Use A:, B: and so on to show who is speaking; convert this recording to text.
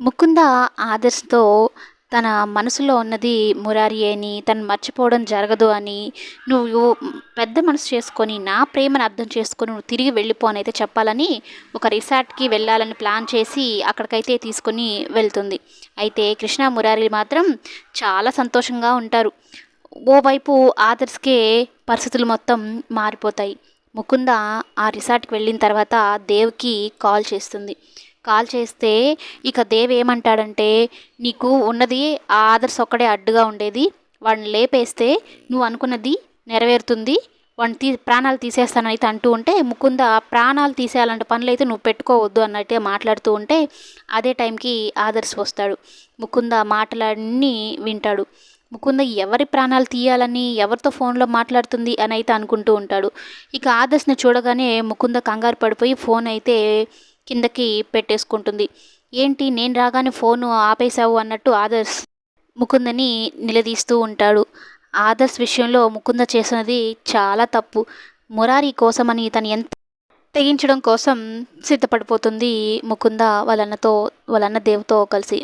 A: ముకుంద ఆదర్శ్‌తో తన మనసులో ఉన్నది మురారి అని, తను మర్చిపోవడం జరగదు అని, నువ్వు పెద్ద మనసు చేసుకొని, నా ప్రేమను అర్థం చేసుకొని నువ్వు తిరిగి వెళ్ళిపోనైతే చెప్పాలని ఒక రిసార్ట్‌కి వెళ్ళాలని ప్లాన్ చేసి అక్కడికైతే తీసుకొని వెళ్తుంది. అయితే కృష్ణ, మురారి మాత్రం చాలా సంతోషంగా ఉంటారు. ఓవైపు ఆదర్శ్‌కే పరిస్థితులు మొత్తం మారిపోతాయి. ముకుంద ఆ రిసార్ట్‌కి వెళ్ళిన తర్వాత దేవ్‌కి కాల్ చేస్తుంది. కాల్ చేస్తే ఇక దేవ్ ఏమంటాడంటే, నీకు ఉన్నది ఆ ఆదర్శ్ ఒక్కడే అడ్డుగా ఉండేది. వాడిని లేపేస్తే నువ్వు అనుకున్నది నెరవేరుతుంది. వాడిని తీ ప్రాణాలు తీసేస్తానైతే అంటూ ఉంటే, ముకుంద ప్రాణాలు తీసేయాలంటే పనులైతే నువ్వు పెట్టుకోవద్దు అన్నట్టే మాట్లాడుతూ ఉంటే, అదే టైంకి ఆదర్శ్ వస్తాడు. ముకుంద మాటలన్నీ వింటాడు. ముకుంద ఎవరి ప్రాణాలు తీయాలని, ఎవరితో ఫోన్‌లో మాట్లాడుతుంది అని అయితే అనుకుంటూ ఉంటాడు. ఇక ఆదర్శ్‌ని చూడగానే ముకుంద కంగారు పడిపోయి ఫోన్ అయితే కిందకి పెట్టేసుకుంటుంది. ఏంటి నేను రాగానే ఫోను ఆపేశావు అన్నట్టు ఆదర్శ్ ముకుందని నిలదీస్తూ ఉంటాడు. ఆదర్శ్ విషయంలో ముకుంద చేసినది చాలా తప్పు. మురారి కోసమని తను ఎంత తెగించడం కోసం సిద్ధపడిపోతుంది ముకుంద వాళ్ళన్నతో వాళ్ళన్న దేవుతో కలిసి.